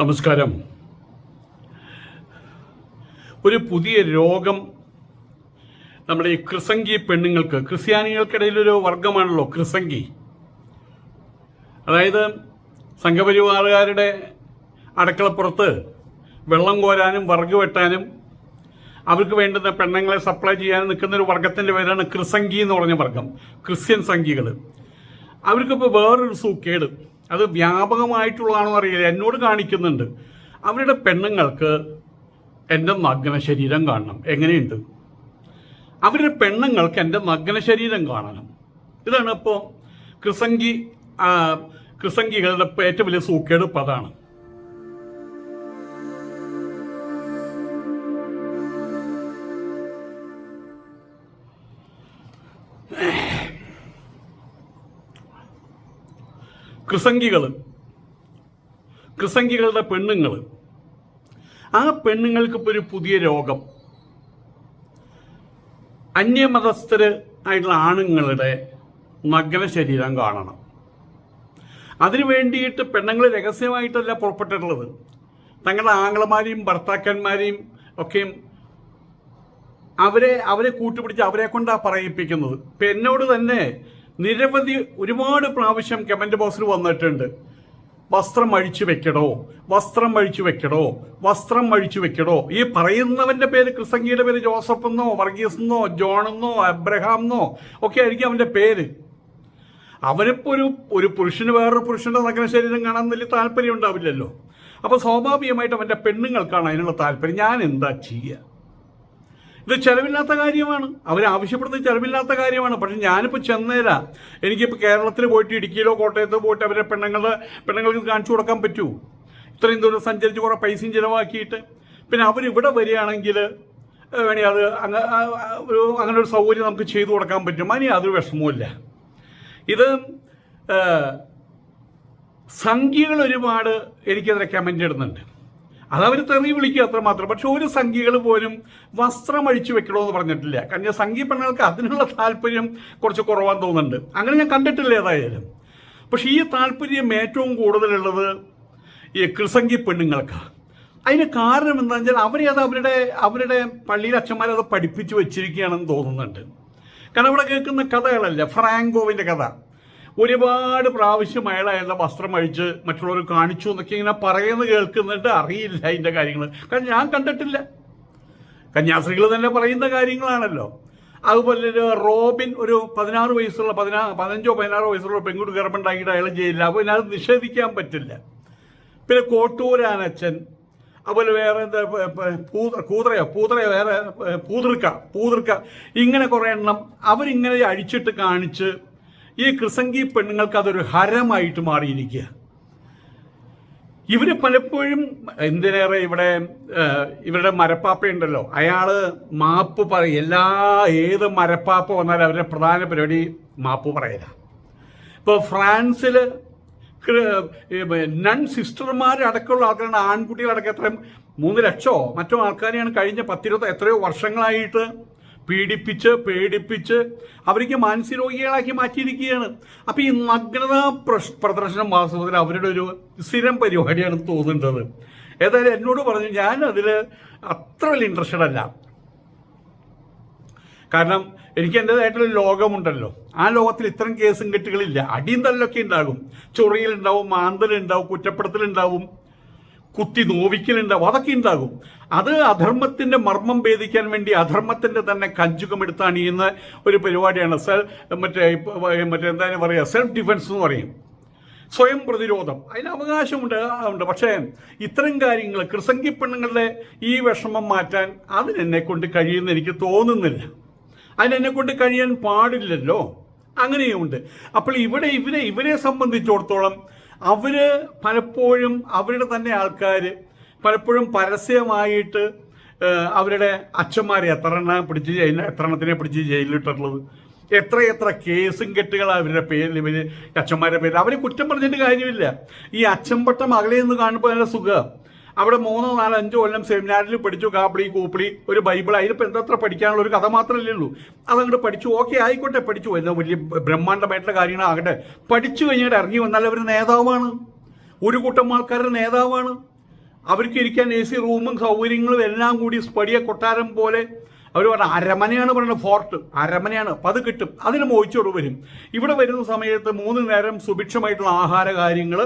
നമസ്കാരം. ഒരു പുതിയ രോഗം നമ്മുടെ ഈ ക്രിസംഗി പെണ്ണുങ്ങൾക്ക് ക്രിസ്ത്യാനികൾക്കിടയിലൊരു വർഗമാണല്ലോ ക്രിസംഗി. അതായത് സംഘപരിവാറുകാരുടെ അടുക്കളപ്പുറത്ത് വെള്ളം കോരാനും വർഗ് വെട്ടാനും അവർക്ക് വേണ്ടുന്ന പെണ്ണുങ്ങളെ സപ്ലൈ ചെയ്യാനും നിൽക്കുന്ന ഒരു വർഗത്തിന്റെ പേരാണ് ക്രിസംഗി എന്ന് പറഞ്ഞ വർഗം ക്രിസ്ത്യൻ സംഘികൾ അവർക്കിപ്പോൾ വേറൊരു സൂക്കേട് അത് വ്യാപകമായിട്ടുള്ളതാണോ അറിയില്ല. എന്നോട് കാണിക്കുന്നുണ്ട്. അവരുടെ പെണ്ണുങ്ങൾക്ക് എന്റെ നഗ്ന ശരീരം കാണണം. എങ്ങനെയുണ്ട്? അവരുടെ പെണ്ണുങ്ങൾക്ക് എന്റെ നഗ്ന ശരീരം കാണണം. ഇതാണ് ഇപ്പോൾ ക്രിസംഗി ക്രിസംഗികളുടെ ഏറ്റവും വലിയ സൂക്കേട് ഇപ്പം അതാണ് കൃസംഗികളുടെ പെണ്ണുങ്ങൾ ആ പെണ്ണുങ്ങൾക്ക് ഇപ്പോൾ ഒരു പുതിയ രോഗം. അന്യമതസ്ഥർ ആയിട്ടുള്ള ആണുങ്ങളുടെ നഗ്ന ശരീരം കാണണം. അതിനു വേണ്ടിയിട്ട് പെണ്ണുങ്ങൾ രഹസ്യമായിട്ടല്ല പുറപ്പെട്ടിട്ടുള്ളത്. തങ്ങളുടെ ആങ്ങളമാരെയും ഭർത്താക്കന്മാരെയും ഒക്കെയും അവരെ അവരെ കൂട്ടുപിടിച്ച് അവരെ കൊണ്ടാണ് പറയിപ്പിക്കുന്നത്. ഇപ്പം എന്നോട് തന്നെ നിരവധി ഒരുപാട് പ്രാവശ്യം കമന്റ് ബോക്സിൽ വന്നിട്ടുണ്ട്. വസ്ത്രം അഴിച്ചു വെക്കടോ വസ്ത്രം അഴിച്ചു വെക്കടോ വസ്ത്രം അഴിച്ചു വെക്കടോ. ഈ പറയുന്നവന്റെ പേര് ക്രിസംഗിയുടെ പേര് ജോസഫ് എന്നോ വർഗീസ് എന്നോ ജോൺ എന്നോ അബ്രഹാം എന്നോ ഒക്കെ ആയിരിക്കും അവന്റെ പേര്. അവനിപ്പോ ഒരു ഒരു പുരുഷന് വേറൊരു പുരുഷന്റെ നഗ്ന ശരീരം കാണാൻ വലിയ താല്പര്യം ഉണ്ടാവില്ലല്ലോ. അപ്പൊ സ്വാഭാവികമായിട്ട് അവന്റെ പെണ്ണുങ്ങൾക്കാണ് അതിനുള്ള താല്പര്യം. ഞാൻ എന്താ ചെയ്യുക ഇത് ചെലവില്ലാത്ത കാര്യമാണ്. അവർ ആവശ്യപ്പെടുന്നത് ചെലവില്ലാത്ത കാര്യമാണ്. പക്ഷെ ഞാനിപ്പോൾ ചെന്നേരാ. എനിക്കിപ്പോൾ കേരളത്തിൽ പോയിട്ട് ഇടുക്കിയിലോ കോട്ടയത്തോ പോയിട്ട് അവരെ പെണ്ണുങ്ങളുടെ പെണ്ണുങ്ങൾക്ക് കാണിച്ചു കൊടുക്കാൻ പറ്റൂ. ഇത്രയും ദൂരം സഞ്ചരിച്ച് കുറേ പൈസയും ചിലവാക്കിയിട്ട്. പിന്നെ അവരിവിടെ വരികയാണെങ്കിൽ വേണി അത് ഒരു അങ്ങനെ ഒരു സൗകര്യം നമുക്ക് ചെയ്തു കൊടുക്കാൻ പറ്റും. അതിന് യാതൊരു വിഷമവുമില്ല. ഇത് സംഖ്യകൾ ഒരുപാട് എനിക്കെതിരെ കമന്റ് ഇടുന്നുണ്ട്. അതവർ തെറി വിളിക്കുക അത്രമാത്രം പക്ഷെ ഒരു സംഖ്യകൾ പോലും വസ്ത്രം അഴിച്ചു വെക്കണമെന്ന് പറഞ്ഞിട്ടില്ല. കാരണം സംഖ്യ പെണ്ണുങ്ങൾക്ക് അതിനുള്ള താല്പര്യം കുറച്ച് കുറവാന്ന് തോന്നുന്നുണ്ട്. അങ്ങനെ ഞാൻ കണ്ടിട്ടില്ല ഏതായാലും. പക്ഷെ ഈ താല്പര്യം ഏറ്റവും കൂടുതലുള്ളത് ഈ കൃസംഗി പെണ്ണുങ്ങൾക്കാണ് അതിന് കാരണം എന്താണെന്ന് വെച്ചാൽ അവരെ അത് അവരുടെ അവരുടെ പള്ളിയിലെ അച്ഛന്മാരെ അത് പഠിപ്പിച്ചു വെച്ചിരിക്കുകയാണെന്ന് തോന്നുന്നുണ്ട്. കാരണം അവിടെ കേൾക്കുന്ന കഥകളല്ല? ഫ്രാങ്കോവിന്റെ കഥ. ഒരുപാട് പ്രാവശ്യം അയാൾ അയാളുടെ വസ്ത്രം അഴിച്ച് മറ്റുള്ളവർ കാണിച്ചു എന്നൊക്കെ ഇങ്ങനെ പറയുന്നത് കേൾക്കുന്നുണ്ട്. അറിയില്ല അതിന്റെ കാര്യങ്ങൾ കാരണം ഞാൻ കണ്ടിട്ടില്ല. കന്യാസ്ത്രീകൾ തന്നെ പറയുന്ന കാര്യങ്ങളാണല്ലോ. അതുപോലെ റോബിൻ ഒരു പതിനാറ് വയസ്സുള്ള പതിനാ പതിനഞ്ചോ പതിനാറോ വയസ്സുള്ള പെൺകുട്ടി ഗർഭമുണ്ടാക്കിയിട്ട് അയാൾ ജയിലില്ല അപ്പോൾ ഞാൻ നിഷേധിക്കാൻ പറ്റില്ല. പിന്നെ കോട്ടൂരാനച്ചൻ അതുപോലെ വേറെ എന്താ പൂത കൂതറയോ പൂതറയോ വേറെ പൂതൃക്ക പൂതൃക്ക ഇങ്ങനെ കുറേ എണ്ണം അവരിങ്ങനെ അഴിച്ചിട്ട് കാണിച്ച് ഈ ക്രിസംഗി പെണ്ണുങ്ങൾക്ക് അതൊരു ഹരമായിട്ട് മാറിയിരിക്കുക. ഇവർ പലപ്പോഴും എന്തിനേറെ ഇവിടെ ഇവരുടെ മരപ്പാപ്പയുണ്ടല്ലോ. അയാൾ മാപ്പ് പറയും. എല്ലാ ഏത് മരപ്പാപ്പ വന്നാലും അവരുടെ പ്രധാന പരിപാടി മാപ്പ് പറയില്ല ഇപ്പോൾ ഫ്രാൻസിൽ നൺ സിസ്റ്റർമാരടക്കമുള്ള ആൾക്കാരാണ്. ആൺകുട്ടികളടക്കം എത്രയും മൂന്ന് ലക്ഷമോ മറ്റോ ആൾക്കാരെയാണ് കഴിഞ്ഞ പത്തിരുപത് എത്രയോ വർഷങ്ങളായിട്ട് പീഡിപ്പിച്ച് പേടിപ്പിച്ച് അവർക്ക് മാനസിക രോഗികളാക്കി മാറ്റിയിരിക്കുകയാണ്. അപ്പോൾ ഈ നഗ്നത പ്രദർശനം വാസ്തവത്തിൽ അവരുടെ ഒരു സ്ഥിരം പരിപാടിയാണ് തോന്നുന്നത് ഏതായാലും എന്നോട് പറഞ്ഞു ഞാൻ അതിൽ അത്ര വലിയ ഇൻട്രസ്റ്റഡ് അല്ല. കാരണം എനിക്ക് എന്റെതായിട്ടുള്ള ലോകമുണ്ടല്ലോ. ആ ലോകത്തിൽ ഇത്തരം കേസും കെട്ടുകളില്ല അടിയും തല്ലൊക്കെ ഉണ്ടാകും. ചൊറിയിലുണ്ടാവും മാന്തലുണ്ടാവും കുറ്റപ്പെടുത്തലുണ്ടാവും. കുത്തി നോവിക്കലുണ്ടാവും അതൊക്കെ ഉണ്ടാകും. അത് അധർമ്മത്തിന്റെ മർമ്മം ഭേദിക്കാൻ വേണ്ടി അധർമ്മത്തിന്റെ തന്നെ കഞ്ചുകം അണിയുന്ന ഒരു പരിപാടിയാണ്. സെൽ മറ്റേ മറ്റേ എന്താ പറയുക? സെൽഫ് ഡിഫൻസ് എന്ന് പറയും. സ്വയം പ്രതിരോധം. അതിന് അവകാശമുണ്ട് ഉണ്ട്. പക്ഷേ ഇത്തരം കാര്യങ്ങൾ കൃസംഗി പെണ്ണുങ്ങളുടെ ഈ വിഷമം മാറ്റാൻ അതിനെന്നെ കൊണ്ട് കഴിയുമെന്ന് എനിക്ക് തോന്നുന്നില്ല. അതിനെന്നെ കൊണ്ട് കഴിയാൻ പാടില്ലല്ലോ. അങ്ങനെയുണ്ട്. അപ്പോൾ ഇവിടെ ഇവരെ ഇവരെ സംബന്ധിച്ചിടത്തോളം അവർ പലപ്പോഴും അവരുടെ തന്നെ ആൾക്കാർ പലപ്പോഴും പരസ്യമായിട്ട് അവരുടെ അച്ഛന്മാരെ എത്ര എണ്ണം പിടിച്ച് ജയിലിൽ എത്ര എണ്ണത്തിനെ പിടിച്ച് ജയിലിലിട്ടുള്ളത് എത്ര എത്ര കേസും കെട്ടുകളാണ് അവരുടെ പേരിൽ അച്ഛന്മാരുടെ പേരിൽ അവരെ കുറ്റം പറഞ്ഞിട്ട് കാര്യമില്ല. ഈ അച്ഛൻപട്ടം അകലെ നിന്ന് കാണുമ്പോൾ നല്ല സുഖം. അവിടെ മൂന്നോ നാലോ അഞ്ചോ കൊല്ലം സെമിനാറിൽ പഠിച്ചു കാപ്പിളി കൂപ്പിളി ഒരു ബൈബിൾ അതിലിപ്പോൾ എന്തത്ര പഠിക്കാനുള്ള ഒരു കഥ മാത്രമല്ലേ ഉള്ളൂ. അതങ്ങോട്ട് പഠിച്ചു ഓക്കെ ആയിക്കോട്ടെ പഠിച്ചു. എന്നാ വലിയ ബ്രഹ്മാണ്ഡമായിട്ടുള്ള കാര്യങ്ങളാകട്ടെ പഠിച്ചു കഴിഞ്ഞിട്ട് ഇറങ്ങി വന്നാൽ അവർ നേതാവാണ്. ഒരു കൂട്ടം ആൾക്കാരുടെ നേതാവാണ്. അവർക്ക് ഇരിക്കാൻ എ സി റൂമും സൗകര്യങ്ങളും എല്ലാം കൂടി സ്പടിയ കൊട്ടാരം പോലെ അവർ പറഞ്ഞ അരമനയാണ് പറയുന്നത് ഫോർട്ട് അരമനയാണ് അപ്പം അത് കിട്ടും. അതിന് മോഹിച്ചോട് വരും. ഇവിടെ വരുന്ന സമയത്ത് മൂന്ന് നേരം സുഭിക്ഷമായിട്ടുള്ള ആഹാര കാര്യങ്ങൾ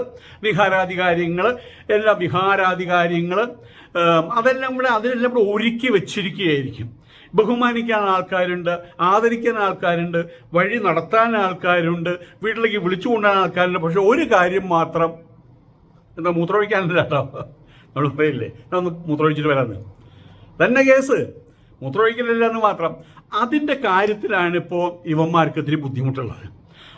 വിഹാരാധികാര്യങ്ങൾ എല്ലാ വിഹാരാധികാര്യങ്ങൾ അതെല്ലാം കൂടെ അതിനെല്ലാം കൂടെ ഒരുക്കി വെച്ചിരിക്കുകയായിരിക്കും. ബഹുമാനിക്കാൻ ആൾക്കാരുണ്ട് ആദരിക്കാൻ ആൾക്കാരുണ്ട് വഴി നടത്താൻ ആൾക്കാരുണ്ട് വീട്ടിലേക്ക് വിളിച്ചു കൊണ്ടുവരാൻ ആൾക്കാരുണ്ട്. പക്ഷെ ഒരു കാര്യം മാത്രം എന്താ മൂത്രമൊഴിക്കാനില്ല കേട്ടോ? നമ്മൾ പറയില്ലേ? മൂത്രമൊഴിച്ചിട്ട് വരാന്ന് തന്നെ കേസ്? മൂത്രമൊഴിക്കലില്ല എന്ന് മാത്രം. അതിന്റെ കാര്യത്തിലാണ് ഇപ്പോൾ ഇവന്മാർക്ക് ഇത്തിരി ബുദ്ധിമുട്ടുള്ളത്.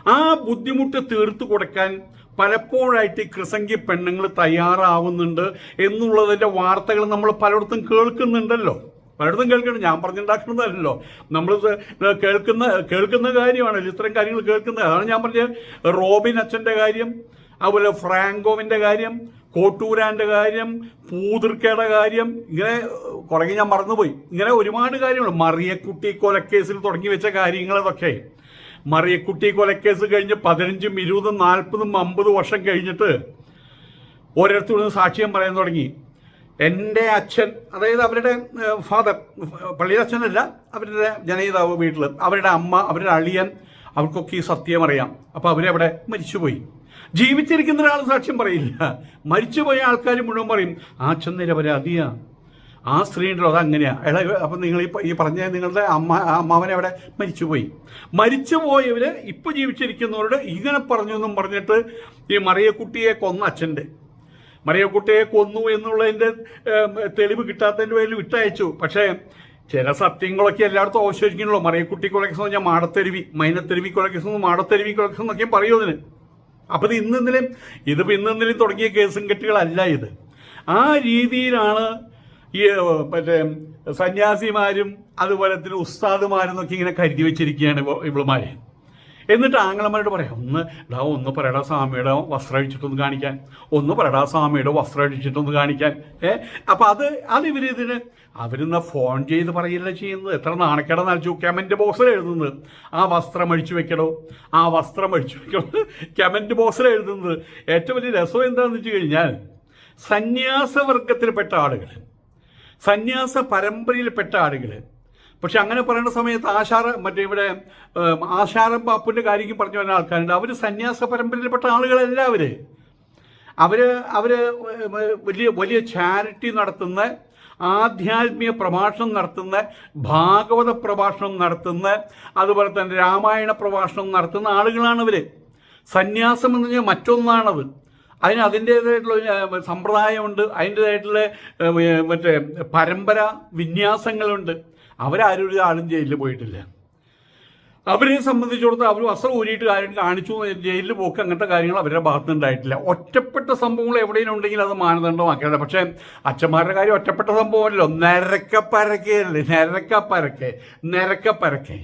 ആ ബുദ്ധിമുട്ട് തീർത്തു കൊടുക്കാൻ പലപ്പോഴായിട്ട് ഈ കൃസംഗി പെണ്ണുങ്ങൾ തയ്യാറാവുന്നുണ്ട് എന്നുള്ളതിന്റെ വാർത്തകൾ നമ്മൾ പലയിടത്തും കേൾക്കുന്നുണ്ടല്ലോ. പലയിടത്തും കേൾക്കണം ഞാൻ പറഞ്ഞുണ്ടാക്കുന്നതല്ലോ. നമ്മൾ കേൾക്കുന്ന കേൾക്കുന്ന കാര്യമാണല്ലോ ഇത്തരം കാര്യങ്ങൾ കേൾക്കുന്നത്. അതാണ് ഞാൻ പറഞ്ഞത്. റോബിൻ അച്ഛന്റെ കാര്യം അതുപോലെ ഫ്രാങ്കോവിന്റെ കാര്യം കോട്ടൂരാന്റെ കാര്യം പൂതിർക്കയുടെ കാര്യം ഇങ്ങനെ കുറങ്ങി ഞാൻ മറന്നുപോയി. ഇങ്ങനെ ഒരുപാട് കാര്യങ്ങൾ. മറിയക്കുട്ടി കൊലക്കേസിൽ തുടങ്ങി വെച്ച കാര്യങ്ങൾ അതൊക്കെ മറിയക്കുട്ടി കൊലക്കേസ് കഴിഞ്ഞ് പതിനഞ്ചും ഇരുപതും നാൽപ്പതും അമ്പത് വർഷം കഴിഞ്ഞിട്ട് ഓരോരുത്തരും സാക്ഷ്യം പറയാൻ തുടങ്ങി. എന്റെ അച്ഛൻ അതായത് അവരുടെ ഫാദർ പള്ളിയുടെ അച്ഛനല്ല അവരുടെ ജനയിതാവ് വീട്ടിൽ അവരുടെ അമ്മ അവരുടെ അളിയൻ അവർക്കൊക്കെ ഈ സത്യം അറിയാം. അപ്പോൾ അവരവിടെ മരിച്ചുപോയി. ജീവിച്ചിരിക്കുന്ന ഒരാൾ സാക്ഷ്യം പറയില്ല. മരിച്ചുപോയ ആൾക്കാർ മുഴുവൻ പറയും ആ അച്ഛൻ പരാതിയാ ആ സ്ത്രീയുണ്ടല്ലോ അത് അങ്ങനെയാ. അപ്പം നിങ്ങൾ ഈ പറഞ്ഞ നിങ്ങളുടെ അമ്മ അമ്മാവനെ അവിടെ മരിച്ചുപോയി. മരിച്ചുപോയവര് ഇപ്പൊ ജീവിച്ചിരിക്കുന്നവരോട് ഇങ്ങനെ പറഞ്ഞു എന്നും പറഞ്ഞിട്ട് ഈ മറിയക്കുട്ടിയെ കൊന്ന അച്ഛന്റെ. മറിയക്കുട്ടിയെ കൊന്നു എന്നുള്ളതിന്റെ തെളിവ് കിട്ടാത്തതിന്റെ പേരിൽ വിട്ടയച്ചു. പക്ഷേ ചില സത്യങ്ങളൊക്കെ എല്ലായിടത്തും അവശേഷിക്കണല്ലോ മറിയക്കുട്ടി കൊലക്കേസ് എന്ന് പറഞ്ഞാൽ മാടത്തെരുവി മൈനത്തെരുവി കൊലക്കേസ് മാടത്തെരുവി കൊലക്കേസ് എന്നൊക്കെയും പറയൂ അതിന്. അപ്പം ഇത് ഇന്നലെയും ഇതിപ്പോൾ ഇന്നലെയും തുടങ്ങിയ കേസും കെട്ടുകളല്ല ഇത്. ആ രീതിയിലാണ് ഈ മറ്റേ സന്യാസിമാരും അതുപോലെ തന്നെ ഉസ്താദുമാരെന്നൊക്കെ ഇങ്ങനെ കരുതി വെച്ചിരിക്കുകയാണ് ഇവളുമാരെ. എന്നിട്ട് ആങ്ങളമാരോട് പറയാം ഒന്ന് ഡാ ഒന്ന് പറയടാ സ്വാമിയുടെ വസ്ത്രം അഴിച്ചിട്ടൊന്ന് കാണിക്കാൻ. ഒന്ന് പറയടാ സ്വാമിയുടെ വസ്ത്രം അഴിച്ചിട്ടൊന്ന് കാണിക്കാൻ. ഏ അപ്പം അത് അത് ഇവരിതിന് അവരിന്ന് ഫോൺ ചെയ്ത് പറയില്ല ചെയ്യുന്നത്? എത്ര നാണക്കേട നനച്ചു കമന്റ് ബോക്സിൽ എഴുതുന്നത്. ആ വസ്ത്രം അഴിച്ചു വെക്കണോ ആ വസ്ത്രം അഴിച്ചു വെക്കണോ കമന്റ് ബോക്സിൽ എഴുതുന്നത്. ഏറ്റവും വലിയ രസം എന്താണെന്ന് വെച്ച് കഴിഞ്ഞാൽ സന്യാസവർഗത്തിൽപ്പെട്ട ആളുകൾ സന്യാസ പരമ്പരയിൽപ്പെട്ട ആളുകൾ പക്ഷെ അങ്ങനെ പറയുന്ന സമയത്ത് ആശാര മറ്റേ ഇവിടെ ആശാരം ബാപ്പുവിന്റെ കാര്യം പറഞ്ഞു വരുന്ന ആൾക്കാരുണ്ട്. അവർ സന്യാസ പരമ്പരയിൽപ്പെട്ട ആളുകളല്ല അവർ അവർ അവർ വലിയ വലിയ ചാരിറ്റി നടത്തുന്ന ആധ്യാത്മിക പ്രഭാഷണം നടത്തുന്ന ഭാഗവത പ്രഭാഷണം നടത്തുന്ന അതുപോലെ തന്നെ രാമായണ പ്രഭാഷണം നടത്തുന്ന ആളുകളാണ് ഇവർ സന്യാസം എന്ന് പറഞ്ഞാൽ മറ്റൊന്നാണത്. അതിന് അതിന്റേതായിട്ടുള്ള സമ്പ്രദായമുണ്ട്. അതിന്റേതായിട്ടുള്ള മറ്റേ പരമ്പര വിന്യാസങ്ങളുണ്ട്. അവരാരും ഒരു ആളും ജയിലിൽ പോയിട്ടില്ല. അവരെ സംബന്ധിച്ചിടത്തോളം അവർ വസ്ത്രം ഊരിയിട്ട് കാര്യം കാണിച്ചു ജയിലിൽ പോക്ക് അങ്ങനത്തെ കാര്യങ്ങൾ അവരുടെ ഭാഗത്ത് ഉണ്ടായിട്ടില്ല. ഒറ്റപ്പെട്ട സംഭവങ്ങൾ എവിടെയും ഉണ്ടെങ്കിൽ അത് മാനദണ്ഡമാക്കേണ്ടത് പക്ഷേ അച്ഛന്മാരുടെ കാര്യം ഒറ്റപ്പെട്ട സംഭവമല്ലോ നിരക്കപ്പരക്കയല്ലേ നിരക്കപ്പരക്കെ. നിരക്കപ്പരക്കെ.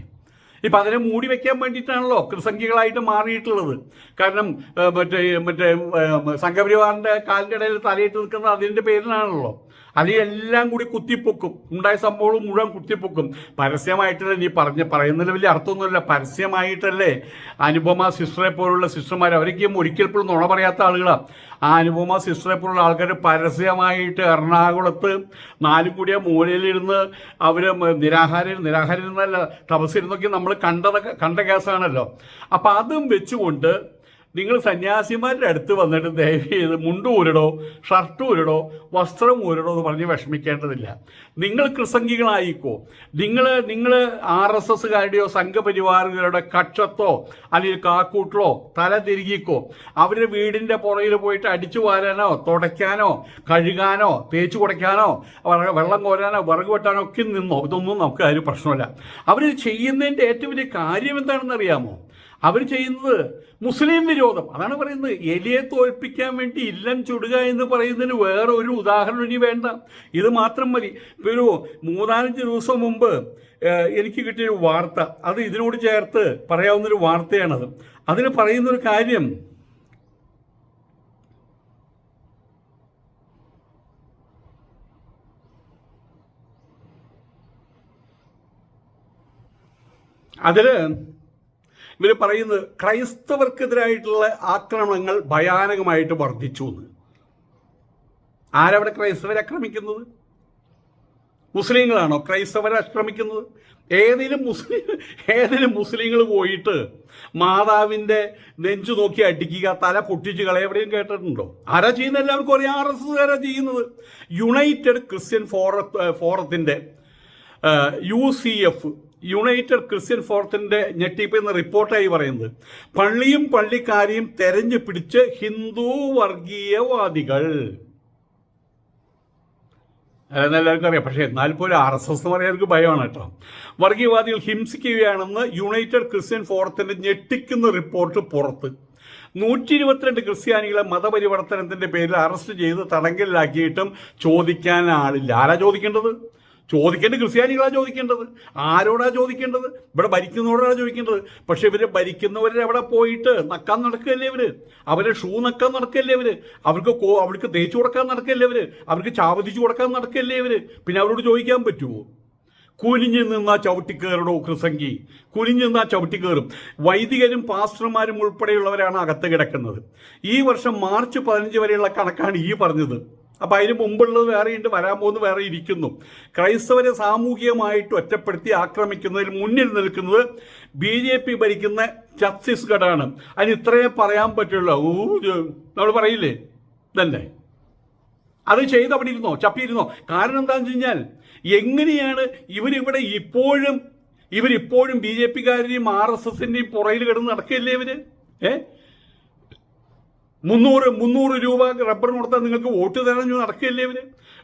ഇപ്പം അതിനെ മൂടി വെക്കാൻ വേണ്ടിയിട്ടാണല്ലോ കൃസംഖ്യകളായിട്ട് മാറിയിട്ടുള്ളത്. കാരണം മറ്റേ മറ്റേ സംഘപരിവാറിന്റെ കാലിന്റെ ഇടയിൽ തലയിട്ട് നിൽക്കുന്നത് അതിന്റെ പേരിലാണല്ലോ. അതിലെല്ലാം കൂടി കുത്തിപ്പൊക്കും. ഉണ്ടായ സംഭവം മുഴുവൻ കുത്തിപ്പൊക്കും. പരസ്യമായിട്ടല്ലേ നീ പറഞ്ഞ പറയുന്നതിൽ വലിയ അർത്ഥമൊന്നുമില്ല. പരസ്യമായിട്ടല്ലേ അനുപമ സിസ്റ്ററെ പോലുള്ള സിസ്റ്റർമാർ അവരൊക്കെയും ഒരിക്കൽ പോലും നുണ പറയാത്ത ആളുകളാണ് ആ അനുപമ സിസ്റ്ററെ പോലുള്ള ആൾക്കാർ പരസ്യമായിട്ട് എറണാകുളത്ത് നാലും കൂടിയ മൂലയിലിരുന്ന് അവർ നിരാഹാരം നിരാഹാരം ഇരുന്നല്ല തപസ്സിരുന്നൊക്കെ നമ്മൾ കണ്ടതൊക്കെ കണ്ട കേസാണല്ലോ. അപ്പം അതും വെച്ചുകൊണ്ട് നിങ്ങൾ സന്യാസിമാരുടെ അടുത്ത് വന്നിട്ട് ദയവ് ചെയ്ത് മുണ്ട് ഊരിടോ ഷർട്ട് ഊരിടോ വസ്ത്രം ഊരിടോ എന്ന് പറഞ്ഞ് വിഷമിക്കേണ്ടതില്ല. നിങ്ങൾ കൃസംഗികളായിക്കോ നിങ്ങൾ നിങ്ങൾ ആർ എസ് എസ്സുകാരുടെയോ സംഘപരിവാറുകാരുടെ കക്ഷത്തോ അല്ലെങ്കിൽ കാക്കൂട്ടിലോ തല തിരികിക്കോ അവരുടെ വീടിന്റെ പുറകിൽ പോയിട്ട് അടിച്ചു വാരാനോ തുടയ്ക്കാനോ കഴുകാനോ തേച്ചു കുടയ്ക്കാനോ വെള്ളം കോരാനോ വിറക് വെട്ടാനോ ഒക്കെ നിന്നോ ഇതൊന്നും നമുക്ക് ആരും പ്രശ്നമില്ല. അവർ ചെയ്യുന്നതിന്റെ ഏറ്റവും വലിയ കാര്യം എന്താണെന്ന് അറിയാമോ അവർ ചെയ്യുന്നത് മുസ്ലിം വിരോധം. അതാണ് പറയുന്നത് എലിയെ തോൽപ്പിക്കാൻ വേണ്ടി ഇല്ലം ചുടുക എന്ന് പറയുന്നതിന് വേറെ ഒരു ഉദാഹരണം ഇനി വേണ്ട. ഇത് മാത്രം മതി. ഒരു മൂന്നാലഞ്ച് ദിവസം മുമ്പ് എനിക്ക് കിട്ടിയൊരു വാർത്ത. അത് ഇതിനോട് ചേർത്ത് പറയാവുന്നൊരു വാർത്തയാണത്. അതിന് പറയുന്നൊരു കാര്യം അതിൽ ഇവർ പറയുന്നത് ക്രൈസ്തവർക്കെതിരായിട്ടുള്ള ആക്രമണങ്ങൾ ഭയാനകമായിട്ട് വർദ്ധിച്ചു എന്ന്. ആരവിടെ ക്രൈസ്തവരെ ആക്രമിക്കുന്നത്? മുസ്ലിങ്ങളാണോ ക്രൈസ്തവരെ ആക്രമിക്കുന്നത്? ഏതെങ്കിലും മുസ്ലിം ഏതെങ്കിലും മുസ്ലിങ്ങൾ പോയിട്ട് മാതാവിന്റെ നെഞ്ചു നോക്കി അടിക്കുക തല പൊട്ടിച്ച് കളയ എവിടെയും കേട്ടിട്ടുണ്ടോ? ആരാ ചെയ്യുന്നത്? എല്ലാവർക്കും അറിയാം. ആർ എസ് എസ്കാരാ ചെയ്യുന്നത്. യുണൈറ്റഡ് ക്രിസ്ത്യൻ ഫോറ ഫോറത്തിന്റെ U C F United Christian ഫോറത്തിന്റെ ഞെട്ടിപ്പ് എന്ന റിപ്പോർട്ടായി പറയുന്നത് പള്ളിയും പള്ളിക്കാരെയും തെരഞ്ഞു പിടിച്ച് ഹിന്ദു വർഗീയവാദികൾ. അതെന്ന് എല്ലാവർക്കും അറിയാം. പക്ഷേ എന്നാൽ പോലും ആർ എസ് എസ് എന്ന് പറയാൻ എനിക്ക് ഭയമാണ് കേട്ടോ. വർഗീയവാദികൾ ഹിംസിക്കുകയാണെന്ന് യുണൈറ്റഡ് ക്രിസ്ത്യൻ ഫോറത്തിന്റെ ഞെട്ടിക്കുന്ന റിപ്പോർട്ട് പുറത്ത്. നൂറ്റി ഇരുപത്തിരണ്ട് ക്രിസ്ത്യാനികളെ മതപരിവർത്തനത്തിന്റെ പേരിൽ അറസ്റ്റ് ചെയ്ത് തടങ്കലിലാക്കിയിട്ടും ചോദിക്കാൻ ആളില്ല. ആരാ ചോദിക്കേണ്ടത്? ചോദിക്കേണ്ടത് ക്രിസ്ത്യാനികളാണ് ചോദിക്കേണ്ടത്. ആരോടാ ചോദിക്കേണ്ടത്? ഇവിടെ ഭരിക്കുന്നവരോടാണ് ചോദിക്കേണ്ടത്. പക്ഷെ ഇവർ ഭരിക്കുന്നവരെ അവിടെ പോയിട്ട്? നക്കാൻ നടക്കുകയല്ലേ ഇവർ? അവരെ ഷൂ നക്കാൻ നടക്കുകയല്ലേ ഇവർ? അവർക്ക് അവർക്ക് തേച്ചു കൊടുക്കാൻ നടക്കുകയല്ലേ ഇവർ? അവർക്ക് ചാവതിച്ചു കൊടുക്കാൻ നടക്കുകയല്ലേ ഇവർ? പിന്നെ അവരോട് ചോദിക്കാൻ പറ്റുമോ കുനിഞ്ഞു നിന്നാ ചവിട്ടിക്കേറടോ കൃസംഗി കുനിഞ്ഞു നിന്നാ ചവിട്ടിക്കേറും വൈദികരും പാസ്റ്റർമാരും ഉൾപ്പെടെയുള്ളവരാണ് അകത്ത് കിടക്കുന്നത്. ഈ വർഷം മാർച്ച് പതിനഞ്ച് വരെയുള്ള കണക്കാണ് ഈ പറഞ്ഞത്. അപ്പം അതിന് മുമ്പുള്ളത് വേറെയുണ്ട് വരാൻ പോകുന്നത് വേറെ ഇരിക്കുന്നു. ക്രൈസ്തവരെ സാമൂഹികമായിട്ട് ഒറ്റപ്പെടുത്തി ആക്രമിക്കുന്നതിൽ മുന്നിൽ നിൽക്കുന്നത് ബി ജെ പി ഭരിക്കുന്ന ഛത്തീസ്ഗഡാണ്. അതിന് ഇത്രയേ പറയാൻ പറ്റുള്ളൂ. ഊ നമ്മൾ പറയില്ലേ? തന്നെ അത് ചെയ്ത് അവിടെ ഇരുന്നോ? ചപ്പിയിരുന്നോ? കാരണം എന്താണെന്ന് വെച്ച് കഴിഞ്ഞാൽ എങ്ങനെയാണ് ഇവരിവിടെ ഇപ്പോഴും ഇവരിപ്പോഴും ബി ജെ പിക്കാരുടെയും ആർ എസ് എസിന്റെയും പുറയിൽ കിടന്ന് നടക്കില്ലേ ഇവർ? ഏ? മുന്നൂറ് മുന്നൂറ് രൂപ റബ്ബർ കൊടുത്താൽ നിങ്ങൾക്ക് വോട്ട് തരാൻ നടക്കില്ലേ ഇവർ?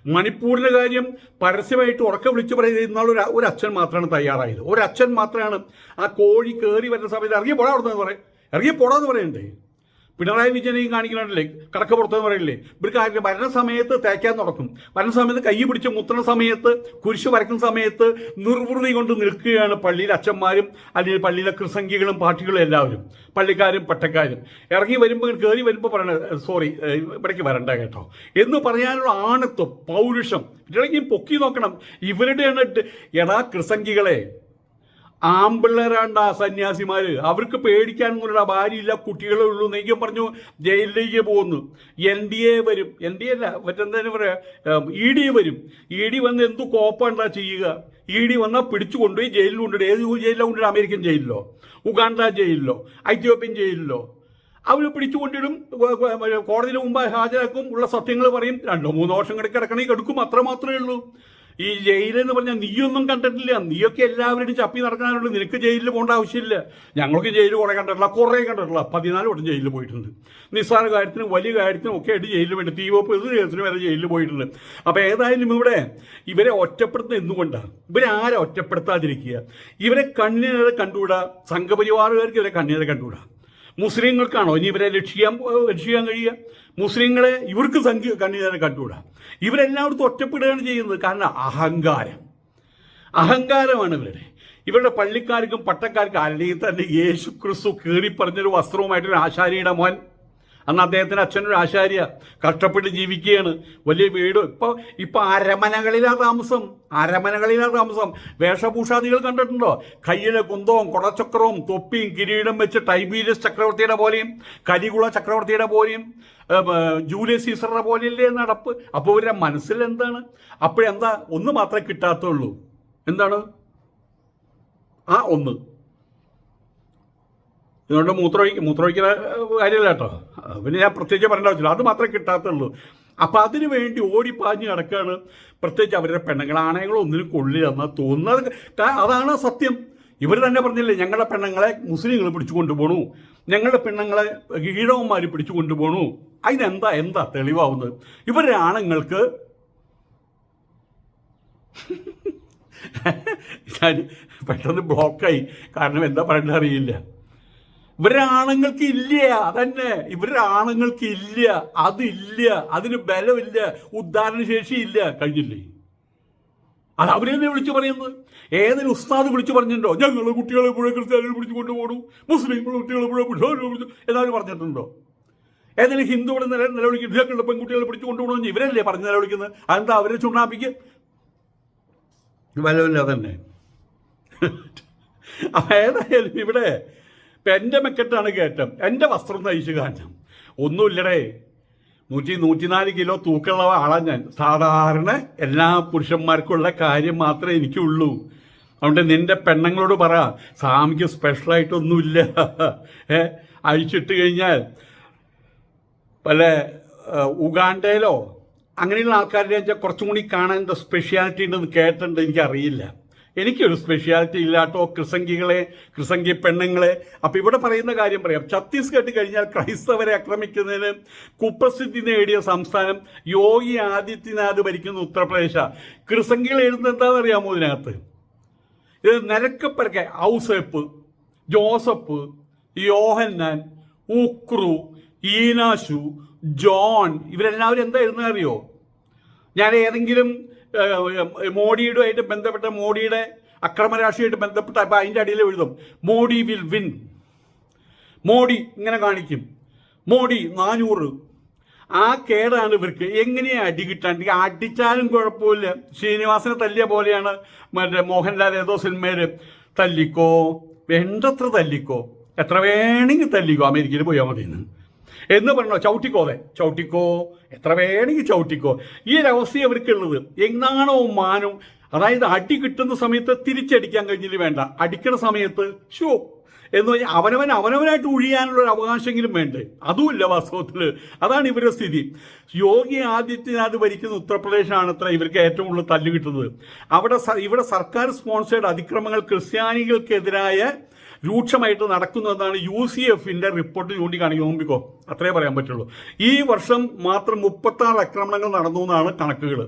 മണിപ്പൂരിന്റെ കാര്യം പരസ്യമായിട്ട് ഉറക്കെ വിളിച്ചു പറയുന്നത് ഇന്നാൾ ഒരു ഒരു അച്ഛൻ മാത്രമാണ് തയ്യാറായത്. ഒരു അച്ഛൻ മാത്രമാണ് ആ കോഴി കയറി വരുന്ന സമയത്ത് ഇറങ്ങി പോടാ അവിടെ പറയും. ഇറങ്ങി പോടാന്ന് പറയണ്ടേ? പിണറായി വിജയനെയും കാണിക്കണല്ലേ? കടക്ക പുറത്തെന്ന് പറയില്ലേ? ഇവർക്ക് ആരും ഭരണസമയത്ത് തേക്കാൻ നടക്കും. ഭരണസമയത്ത് കൈ പിടിച്ച് മുത്തണ സമയത്ത് കുരിശ് വരയ്ക്കുന്ന സമയത്ത് നിർവൃതി കൊണ്ട് നിൽക്കുകയാണ് പള്ളിയിലെ അച്ഛന്മാരും അല്ലെങ്കിൽ പള്ളിയിലെ കൃസംഖികളും പാർട്ടികളും എല്ലാവരും. പള്ളിക്കാരും പട്ടക്കാരും. ഇറങ്ങി വരുമ്പോൾ കയറി വരുമ്പോൾ പറയണ സോറി ഇവിടേക്ക് വരണ്ട കേട്ടോ. എന്ന് പറയാനുള്ള ആണത്വം പൗരുഷം. ഇടയ്ക്ക് പൊക്കി നോക്കണം. ഇവരുടെയാണ് എടാ കൃസംഖികളെ ആമ്പിള്ളേരാണ്ട സന്യാസിമാര്. അവർക്ക് പേടിക്കാൻ കൂടെ ഭാര്യയില്ല കുട്ടികളെ ഉള്ളൂ. നെയ്യം പറഞ്ഞു ജയിലിലേക്ക് പോകുന്നു എൻ ഡി എ വരും. എൻ ഡി എ അല്ല മറ്റെന്താ പറയാ? ഇ ഡി വരും. ഇ ഡി വന്ന് എന്തു കോപ്പാണ്ടാ ചെയ്യുക? ഇ ഡി വന്നാൽ പിടിച്ചു കൊണ്ടുപോയി ജയിലിൽ കൊണ്ടുപോയി ഏത് ജയിലിലോ കൊണ്ടുപോയി അമേരിക്കൻ ജയിലിലോ? ഉഗാണ്ട ജയിലിലോ? ഐത്യോപ്യൻ ജയിലിലോ? അവർ പിടിച്ചു കൊണ്ടിടും. കോടതിയിൽ മുമ്പ് ഹാജരാക്കും. ഉള്ള സത്യങ്ങൾ പറയും. രണ്ടോ മൂന്നോ വർഷം കിടക്കണമെങ്കിൽ എടുക്കും അത്ര മാത്രമേ ഉള്ളൂ. ഈ ജയിലെന്ന് പറഞ്ഞാൽ നീയൊന്നും കണ്ടിട്ടില്ല. നീയൊക്കെ എല്ലാവരും ചപ്പി നടക്കാനുള്ളൂ. നിനക്ക് ജയിലിൽ പോകേണ്ട ആവശ്യമില്ല. ഞങ്ങൾക്ക് ജയിൽ കുറേ കണ്ടിട്ടില്ല. കുറേ കണ്ടിട്ടില്ല. പതിനാല് വട്ടം ജയിലിൽ പോയിട്ടുണ്ട്. നിസ്സാര കാര്യത്തിനും വലിയ കാര്യത്തിനും ഒക്കെ ആയിട്ട് ജയിലിൽ വേണ്ടി തീവപ്പ് കേസിനും വരെ ജയിലിൽ പോയിട്ടുണ്ട്. അപ്പോൾ ഏതായാലും ഇവിടെ ഇവരെ ഒറ്റപ്പെടുത്തുന്നത് എന്തുകൊണ്ടാണ് ഇവരെ ആരെ ഒറ്റപ്പെടുത്താതിരിക്കുക? ഇവരെ കണ്ണിനെ കണ്ടുകൂടാ? സംഘപരിവാറുകാർക്ക് ഇവരെ കണ്ണിനെ കണ്ടുകൂടാ? മുസ്ലിങ്ങൾക്കാണോ ഇനി ഇവരെ രക്ഷിക്കാൻ രക്ഷിക്കാൻ കഴിയുക? മുസ്ലിങ്ങളെ ഇവർക്ക് സംഖ്യ കണ്ണിനെ കണ്ടുകൂടാ? ഇവരെല്ലായിടത്തും ഒറ്റപ്പെടുകയാണ് ചെയ്യുന്നത്. കാരണം അഹങ്കാരം. അഹങ്കാരമാണ് ഇവരുടെ. ഇവരുടെ പള്ളിക്കാർക്കും പട്ടക്കാർക്കും അല്ലെങ്കിൽ തന്നെ യേശു ക്രിസ്തു കീറി പറഞ്ഞൊരു വസ്ത്രവുമായിട്ടൊരു ആശാരിയുടെ മോൻ അന്ന് അദ്ദേഹത്തിന്റെ അച്ഛനൊരു ആശാരിയ. കഷ്ടപ്പെട്ട് ജീവിക്കുകയാണ്. വലിയ വീട്. ഇപ്പൊ ഇപ്പൊ അരമനകളിലാ താമസം. അരമനകളിലാ താമസം. വേഷഭൂഷാദികൾ കണ്ടിട്ടുണ്ടോ? കയ്യിലെ കുന്തവും കുടച്ചക്രവും തൊപ്പിയും കിരീടം വെച്ച് ടൈബീരിയസ് ചക്രവർത്തിയുടെ പോലെയും കരികുള ചക്രവർത്തിയുടെ പോലെയും ജൂലിയസ് സീസറുടെ പോലെയല്ലേ നടപ്പ്? അപ്പോൾ ഇവരുടെ മനസ്സിൽ എന്താണ്? അപ്പോഴെന്താ? ഒന്ന് മാത്രമേ കിട്ടാത്തുള്ളൂ. എന്താണ്? ആ ഒന്ന്. ഇതുകൊണ്ട് മൂത്രമൊഴി മൂത്രമൊഴിക്കുന്ന കാര്യമല്ല കേട്ടോ. പിന്നെ ഞാൻ പ്രത്യേകിച്ച് പറയേണ്ട ആവശ്യമില്ല. അത് മാത്രമേ കിട്ടാത്തുള്ളൂ. അപ്പം അതിനു വേണ്ടി ഓടിപ്പാഞ്ഞ് കിടക്കുകയാണ് പ്രത്യേകിച്ച് അവരുടെ പെണ്ണുങ്ങളാണെങ്കിലും ഒന്നിനും കൊള്ളില്ലെന്ന് തോന്നുന്നത്. അതാണ് സത്യം. ഇവർ തന്നെ പറഞ്ഞില്ലേ ഞങ്ങളുടെ പെണ്ണുങ്ങളെ മുസ്ലിങ്ങൾ പിടിച്ചു കൊണ്ടുപോകണു ഞങ്ങളുടെ പെണ്ണുങ്ങളെ ഈഴവന്മാർ പിടിച്ചു കൊണ്ടുപോകണു അതിനെന്താ എന്താ തെളിവാവുന്നത്? ഇവരുടെ ആണുങ്ങൾക്ക് ഞാൻ പെട്ടെന്ന് ബ്ലോക്കായി കാരണം എന്താ പറയേണ്ടത് അറിയില്ല. ഇവരുടെ ആണുങ്ങൾക്ക് ഇല്ല അതന്നെ. ഇവരുടെ ആണുങ്ങൾക്ക് ഇല്ല അതില്ല അതിന് ബലമില്ല ഉദ്ധാരണ ശേഷി ഇല്ല. കഴിഞ്ഞില്ലേ? അത് അവരെന്നെ വിളിച്ചു പറയുന്നത്. ഏതൊരു ഉസ്താദ് വിളിച്ചു പറഞ്ഞിട്ടുണ്ടോ? ഞങ്ങൾ കുട്ടികളെ പുഴ ക്രിസ്ത്യാനികൾ പിടിച്ചു കൊണ്ടുപോകണു മുസ്ലിങ്ങൾ കുട്ടികളെ പുഴ പിടിച്ചു എന്നാലും പറഞ്ഞിട്ടുണ്ടോ? ഏതെങ്കിലും ഹിന്ദുവിടെ നില നിലവിളിക്കും ഞങ്ങളുടെ പെൺകുട്ടികളെ പിടിച്ചു കൊണ്ടുപോകണമെന്ന് ഇവരല്ലേ പറഞ്ഞ് നിലവിളിക്കുന്നത്? അതെന്താ അവരെ ചുണ്ണാപ്പിക്ക്? ബലമില്ല തന്നെ അപ്പം ഏതായാലും ഇവിടെ ഇപ്പം എന്റെ മെക്കറ്റാണ് കയറ്റം. എന്റെ വസ്ത്രം തയ്ച്ചു കാരണം ഒന്നുമില്ലടേ. നൂറ്റി നൂറ്റിനാല് കിലോ തൂക്കമുള്ള ആളാണ് ഞാൻ. സാധാരണ എല്ലാ പുരുഷന്മാർക്കുള്ള കാര്യം മാത്രമേ എനിക്കുള്ളൂ. അതുകൊണ്ട് നിന്റെ പെണ്ണുങ്ങളോട് പറ സ്വാമിക്ക് സ്പെഷ്യലായിട്ടൊന്നുമില്ല. ഏ അഴിച്ചിട്ട് കഴിഞ്ഞാൽ പല ഉഗാണ്ടയിലോ അങ്ങനെയുള്ള ആൾക്കാരുടെ വെച്ചാൽ കുറച്ചും കൂടി കാണാൻ എന്താ സ്പെഷ്യാലിറ്റി ഉണ്ടെന്ന് കേട്ടിട്ടുണ്ട് എനിക്കറിയില്ല. എനിക്കൊരു സ്പെഷ്യാലിറ്റി ഇല്ലാട്ടോ കൃസംഗികളെ കൃസംഗി പെണ്ണുങ്ങളെ. അപ്പം ഇവിടെ പറയുന്ന കാര്യം പറയാം. ഛത്തീസ്ഗഡ് കഴിഞ്ഞാൽ ക്രൈസ്തവരെ ആക്രമിക്കുന്നതിന് കുപ്രസിദ്ധി നേടിയ സംസ്ഥാനം യോഗി ആദിത്യനാഥ് ഭരിക്കുന്ന ഉത്തർപ്രദേശ. കൃസംഗികൾ എഴുതുന്നത് എന്താണെന്ന് അറിയാമോ ഇതിനകത്ത്? ഇത് നിരക്കപ്പരക്കെ ഔസേപ്പ് ജോസഫ് യോഹന്നാൻ ഉക്രു ഈനാശു ജോൺ. ഇവരെല്ലാവരും എന്താ എഴുതുന്നത് അറിയോ? ഞാൻ ഏതെങ്കിലും മോഡിയുമായിട്ട് ബന്ധപ്പെട്ട മോഡിയുടെ അക്രമരാശിയായിട്ട് ബന്ധപ്പെട്ട അപ്പം അതിന്റെ അടിയിൽ എഴുതും. Modi will win. മോഡി ഇങ്ങനെ കാണിക്കും. മോഡി നാനൂറ്. ആ കേടാണ് ഇവർക്ക്. എങ്ങനെയാ അടി കിട്ടാൻ? അടിച്ചാലും കുഴപ്പമില്ല. ശ്രീനിവാസനെ തല്ലിയ പോലെയാണ് മറ്റേ മോഹൻലാൽ ഏതോ സിനിമയിൽ തല്ലിക്കോ? വേണ്ടത്ര തല്ലിക്കോ? എത്ര വേണമെങ്കിൽ തല്ലിക്കോ? അമേരിക്കയിൽ പോയാൽ മതി എന്ന് പറഞ്ഞോ ചവിട്ടിക്കോ അതെ ചവിട്ടിക്കോ. എത്ര വേണമെങ്കിൽ ചവിട്ടിക്കോ. ഈ ഒരു അവസ്ഥ അവർക്കുള്ളത് എന്നാണോ മാനം അതായത് അടി കിട്ടുന്ന സമയത്ത് തിരിച്ചടിക്കാൻ കഴിഞ്ഞില്ല വേണ്ട. അടിക്കണ സമയത്ത് ഷോ എന്ന് പറഞ്ഞാൽ അവനവൻ അവനവനായിട്ട് ഒഴിയാനുള്ള ഒരു അവകാശമെങ്കിലും വേണ്ടേ. അതുമില്ല വാസ്തവത്തിൽ അതാണ് ഇവരുടെ സ്ഥിതി. യോഗി ആദിത്യനാഥ് ഭരിക്കുന്ന ഉത്തർപ്രദേശാണ് അത്ര ഇവർക്ക് ഏറ്റവും കൂടുതൽ തല്ലുകിട്ടുന്നത് അവിടെ ഇവിടെ സർക്കാർ സ്പോൺസേഡ് അതിക്രമങ്ങൾ ക്രിസ്ത്യാനികൾക്കെതിരായ രൂക്ഷമായിട്ട് നടക്കുന്നു എന്നാണ് യു സി എഫിന്റെ റിപ്പോർട്ട് ചൂണ്ടിക്കാണിക്കുന്നത്. നോമ്പിക്കോ? അത്രേ പറയാൻ പറ്റുള്ളൂ. ഈ വർഷം മാത്രം മുപ്പത്തി ആറ് ആക്രമണങ്ങൾ നടന്നു എന്നാണ് കണക്കുകൾ.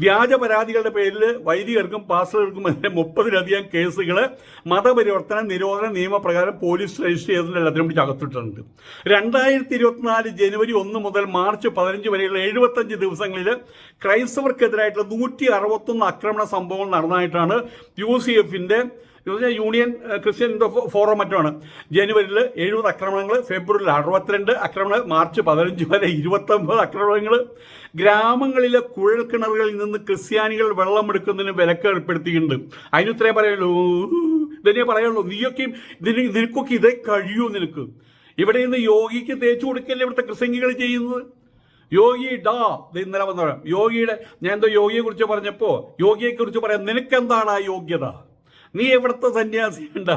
വ്യാജ പരാതികളുടെ പേരിൽ വൈദികർക്കും പാസ്റ്റർക്കും എതിരെ മുപ്പതിലധികം കേസുകൾ മതപരിവർത്തന നിരോധന നിയമപ്രകാരം പോലീസ് രജിസ്റ്റർ ചെയ്തതിന്റെ എല്ലാത്തിനും പിടിച്ച് അകത്തിട്ടുണ്ട്. രണ്ടായിരത്തി ഇരുപത്തിനാല് ജനുവരി ഒന്ന് മുതൽ മാർച്ച് പതിനഞ്ച് വരെയുള്ള എഴുപത്തഞ്ച് ദിവസങ്ങളിൽ ക്രൈസ്തവർക്കെതിരായിട്ടുള്ള നൂറ്റി അറുപത്തൊന്ന് ആക്രമണ സംഭവങ്ങൾ നടന്നതായിട്ടാണ് യു സി എഫിന്റെ യൂണിയൻ ക്രിസ്ത്യൻ ഫോറം മറ്റുമാണ്. ജനുവരിയിൽ എഴുപത് ആക്രമണങ്ങൾ ഫെബ്രുവരിയിൽ അറുപത്തിരണ്ട് ആക്രമണങ്ങൾ മാർച്ച് പതിനഞ്ച് വരെ ഇരുപത്തൊമ്പത് ആക്രമണങ്ങൾ ഗ്രാമങ്ങളിലെ കുഴൽക്കിണറുകളിൽ നിന്ന് ക്രിസ്ത്യാനികൾ വെള്ളമെടുക്കുന്നതിന് വിലക്ക് ഏർപ്പെടുത്തിയിട്ടുണ്ട്. അതിനുത്രേ പറയുള്ളൂ ഇതന്നെ പറയുള്ളൂ. നീയൊക്കെയും ഇതിന് നിനക്കൊക്കെ ഇതേ കഴിയൂ നിനക്ക്. ഇവിടെ നിന്ന് യോഗിക്ക് തേച്ചു കൊടുക്കല്ലേ ഇവിടുത്തെ ക്രിസംഗികൾ ചെയ്യുന്നത്? യോഗി ഡാ ഇന്നലെ വന്ന യോഗിയുടെ ഞാൻ എന്തോ യോഗിയെ കുറിച്ച് പറഞ്ഞപ്പോ യോഗിയെ കുറിച്ച് പറയാം നിനക്കെന്താണ് ആ യോഗ്യത? നീ എവിടുത്തെ സന്യാസിയുണ്ട?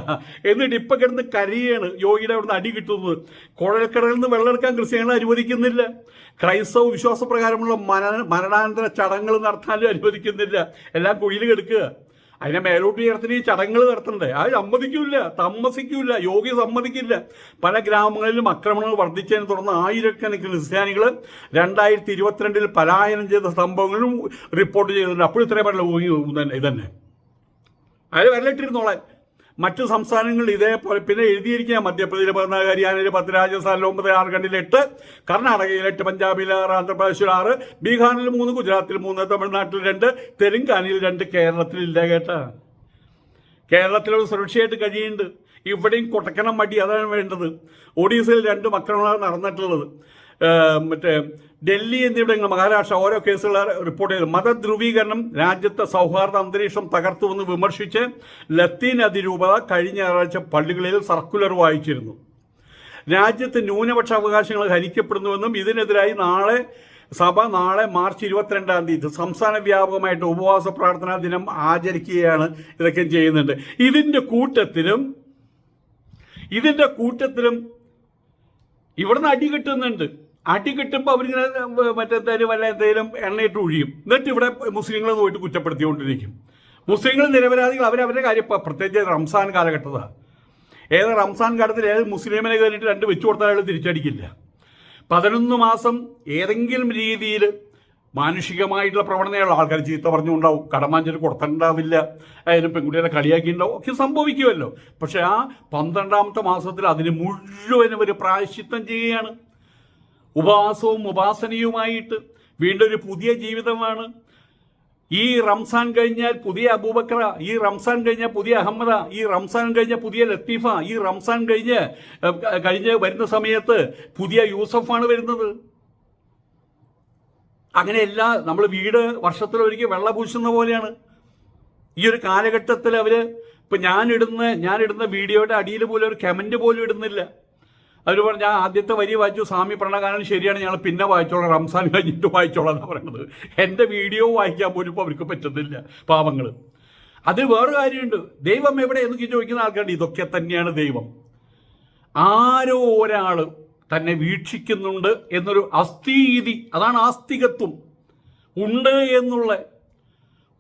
എന്നിട്ട് ഇപ്പൊ കിടന്ന് കരയാണ്. യോഗിയുടെ അവിടുന്ന് അടി കിട്ടുന്നത്. കുഴൽക്കടലിൽ നിന്ന് വെള്ളം എടുക്കാൻ ക്രിസ്ത്യാനികളെ അനുവദിക്കുന്നില്ല. ക്രൈസ്തവ വിശ്വാസപ്രകാരമുള്ള മരണ മരണാനന്തര ചടങ്ങുകൾ നടത്താനും അനുവദിക്കുന്നില്ല. എല്ലാം കുഴിയിൽ കെടുക്കുക. അതിനെ മേലോട്ട് ഉയർത്തിന് ഈ ചടങ്ങുകൾ നടത്തണ്ടേ? അത് സമ്മതിക്കൂല താമസിക്കൂല യോഗി സമ്മതിക്കില്ല. പല ഗ്രാമങ്ങളിലും ആക്രമണങ്ങൾ വർദ്ധിച്ചതിനെ തുടർന്ന് ആയിരക്കണക്കിന് ക്രിസ്ത്യാനികൾ രണ്ടായിരത്തി ഇരുപത്തിരണ്ടിൽ പലായനം ചെയ്ത സംഭവങ്ങളും റിപ്പോർട്ട് ചെയ്തിട്ടുണ്ട്. അപ്പോഴും ഇത്രയും പറഞ്ഞ ഇതന്നെ. അതിൽ വരലിട്ടിരുന്നോളെ മറ്റു സംസ്ഥാനങ്ങളിൽ ഇതേപോലെ പിന്നെ എഴുതിയിരിക്കുക മധ്യപ്രദേശിലെ പതിനാല് ഹരിയാനയിൽ പത്ത് രാജസ്ഥാനിൽ ഒമ്പത് ജാർഖണ്ഡിൽ എട്ട് കർണാടകയിൽ എട്ട് പഞ്ചാബിൽ ആറ് ആന്ധ്രാപ്രദേശിൽ ആറ് ബീഹാറിൽ മൂന്ന് ഗുജറാത്തിൽ മൂന്ന് തമിഴ്നാട്ടിൽ രണ്ട് തെലുങ്കാനയിൽ രണ്ട് കേരളത്തിൽ ഇല്ല കേട്ടാ. കേരളത്തിൽ സുരക്ഷയായിട്ട് കഴിയുന്നുണ്ട്. ഇവിടെയും കൊട്ടക്കണം മടി അതാണ് വേണ്ടത്. ഒഡീസയിൽ രണ്ട് മക്കളാണ് നടന്നിട്ടുള്ളത്. മറ്റേ ഡൽഹി എന്നിവിടങ്ങൾ മഹാരാഷ്ട്ര ഓരോ കേസുകൾ റിപ്പോർട്ട് ചെയ്തു. മതധ്രുവീകരണം രാജ്യത്തെ സൗഹാർദ്ദ അന്തരീക്ഷം തകർത്തുവെന്ന് വിമർശിച്ച് ലത്തീൻ അതിരൂപത കഴിഞ്ഞ ഞായറാഴ്ച പള്ളികളിൽ സർക്കുലർ വായിച്ചിരുന്നു. രാജ്യത്ത് ന്യൂനപക്ഷ അവകാശങ്ങൾ ഹരിക്കപ്പെടുന്നുവെന്നും ഇതിനെതിരായി നാളെ സഭ നാളെ മാർച്ച് ഇരുപത്തിരണ്ടാം തീയതി സംസ്ഥാന വ്യാപകമായിട്ട് ഉപവാസ പ്രാർത്ഥനാ ദിനം ആചരിക്കുകയാണ് ഇതൊക്കെ ചെയ്യുന്നുണ്ട്. ഇതിന്റെ കൂട്ടത്തിലും ഇതിന്റെ കൂട്ടത്തിലും ഇവിടുന്ന് അടി കിട്ടുന്നുണ്ട്. അടി കിട്ടുമ്പോൾ അവരിങ്ങനെ മറ്റെന്തായാലും വല്ല എന്തെങ്കിലും എണ്ണയിട്ട് ഒഴിയും എന്നിട്ട് ഇവിടെ മുസ്ലിങ്ങളെ പോയിട്ട് കുറ്റപ്പെടുത്തിക്കൊണ്ടിരിക്കും. മുസ്ലിങ്ങൾ നിരപരാധികൾ അവരവരുടെ കാര്യം പ്രത്യേകിച്ച് റംസാൻ കാലഘട്ടത്താണ് ഏത് റംസാൻ കാലത്തിൽ ഏത് മുസ്ലിമിനെ കയറിയിട്ട് രണ്ട് വെച്ചു കൊടുത്താൽ അയാൾ തിരിച്ചടിക്കില്ല. പതിനൊന്ന് മാസം ഏതെങ്കിലും രീതിയിൽ മാനുഷികമായിട്ടുള്ള പ്രവണതയുള്ള ആൾക്കാർ ചീത്ത പറഞ്ഞുണ്ടാവും കടമാഞ്ചൽ കൊടുത്തിട്ടുണ്ടാവില്ല. അതിന് പെൺകുട്ടികളെ കളിയാക്കിയിട്ടുണ്ടാവും. ഒക്കെ സംഭവിക്കുമല്ലോ. പക്ഷെ ആ പന്ത്രണ്ടാമത്തെ മാസത്തിൽ അതിന് മുഴുവനും ഒരു പ്രായശ്ചിത്തം ചെയ്യുകയാണ്. ഉപവാസവും ഉപാസനയുമായിട്ട് വീണ്ടും ഒരു പുതിയ ജീവിതമാണ്. ഈ റംസാൻ കഴിഞ്ഞാൽ പുതിയ അബൂബക്ര ഈ റംസാൻ കഴിഞ്ഞാൽ പുതിയ അഹമ്മദ ഈ റംസാൻ കഴിഞ്ഞ പുതിയ ലത്തീഫ ഈ റംസാൻ കഴിഞ്ഞ് കഴിഞ്ഞ് വരുന്ന സമയത്ത് പുതിയ യൂസഫാണ് വരുന്നത്. അങ്ങനെ എല്ലാ നമ്മൾ വീട് വർഷത്തിലൊരിക്കൽ വെള്ള പൂശുന്ന പോലെയാണ്. ഈ ഒരു കാലഘട്ടത്തിൽ അവർ ഇപ്പൊ ഞാനിടുന്ന ഞാനിടുന്ന വീഡിയോയുടെ അടിയിൽ പോലും ഒരു കമന്റ് പോലും ഇടുന്നില്ല. അവർ പറഞ്ഞു ഞാൻ ആദ്യത്തെ വരി വായിച്ചു സ്വാമി പ്രണകാനം ശരിയാണ് ഞങ്ങൾ പിന്നെ വായിച്ചോളാം റംസാൻ കഴിഞ്ഞിട്ട് വായിച്ചോളാം പറയുന്നത്. എന്റെ വീഡിയോ വായിക്കാൻ പോലും ഇപ്പോൾ അവർക്ക് പറ്റുന്നില്ല പാവങ്ങൾ അത് വേറെ കാര്യമുണ്ട്. ദൈവം എവിടെ എന്നൊക്കെ ചോദിക്കുന്ന ആൾക്കാരുണ്ട് ഇതൊക്കെ തന്നെയാണ് ദൈവം. ആരോ ഒരാൾ തന്നെ വീക്ഷിക്കുന്നുണ്ട് എന്നൊരു അസ്ഥീതി അതാണ് ആസ്തികത്വം. ഉണ്ട് എന്നുള്ള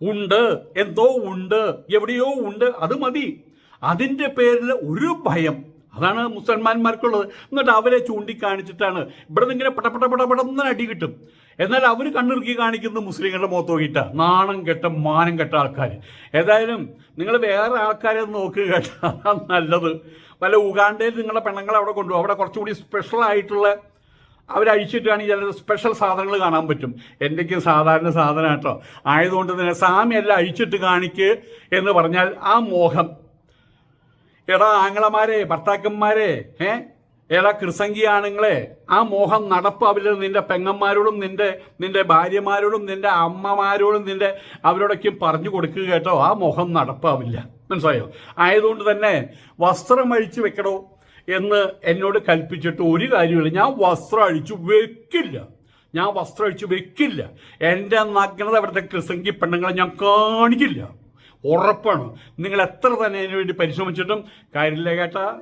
ഉണ്ട് എന്തോ ഉണ്ട് എവിടെയോ ഉണ്ട് അത് മതി. അതിന്റെ പേരിൽ ഒരു ഭയം അതാണ് മുസൽമാന്മാർക്കുള്ളത്. എന്നിട്ട് അവരെ ചൂണ്ടിക്കാണിച്ചിട്ടാണ്. ഇവിടെ നിന്ന് ഇങ്ങനെ പടപട പെട്ടെന്ന് അടി കിട്ടും. എന്നാൽ അവർ കണ്ണിറുക്കി കാണിക്കുന്നത് മുസ്ലിങ്ങളുടെ മുഖത്ത് നോക്കിയിട്ട. നാണം കെട്ട മാനം കെട്ട ആൾക്കാർ ഏതായാലും നിങ്ങൾ വേറെ ആൾക്കാരെ നോക്കുക കേട്ടോ. നല്ലത്. വല്ല ഉഗാണ്ടയിൽ നിങ്ങളുടെ പെണ്ണുങ്ങളെ അവിടെ കൊണ്ടുപോകും. അവിടെ കുറച്ചുകൂടി സ്പെഷ്യൽ ആയിട്ടുള്ള അവരഴിച്ചിട്ടാണെങ്കിൽ ചില സ്പെഷ്യൽ സാധനങ്ങൾ കാണാൻ പറ്റും. എന്തൊക്കെയും സാധാരണ സാധനം കേട്ടോ. ആയതുകൊണ്ട് തന്നെ എല്ലാം അഴിച്ചിട്ട് കാണിക്ക് എന്ന് പറഞ്ഞാൽ ആ മോഹം എടാ ആങ്ങളമാരെ ഭർത്താക്കന്മാരെ ഏ എടാ കൃസംഗി ആണുങ്ങളെ ആ മോഹം നടപ്പ് നടപ്പാവില്ല നിന്റെ പെങ്ങന്മാരോടും നിന്റെ നിന്റെ ഭാര്യമാരോടും നിന്റെ അമ്മമാരോടും നിന്റെ അവരോടൊക്കെയും പറഞ്ഞു കൊടുക്കുക കേട്ടോ. ആ മോഹം നടപ്പാവില്ല മനസ്സിലായോ? ആയതുകൊണ്ട് തന്നെ വസ്ത്രം അഴിച്ചു വെക്കണോ എന്ന് എന്നോട് കൽപ്പിച്ചിട്ട് ഒരു കാര്യമില്ല ഞാൻ വസ്ത്രം അഴിച്ചു വെക്കില്ല. ഞാൻ വസ്ത്രം അഴിച്ചു വെക്കില്ല. എന്റെ നഗ്നത അവിടുത്തെ കൃസംഗി പെണ്ണുങ്ങളെ ഞാൻ കാണിക്കില്ല. ഉറപ്പാണ്. നിങ്ങൾ എത്ര തന്നെ അതിനു വേണ്ടി പരിശ്രമിച്ചിട്ടും കാര്യമില്ല കേട്ടാ.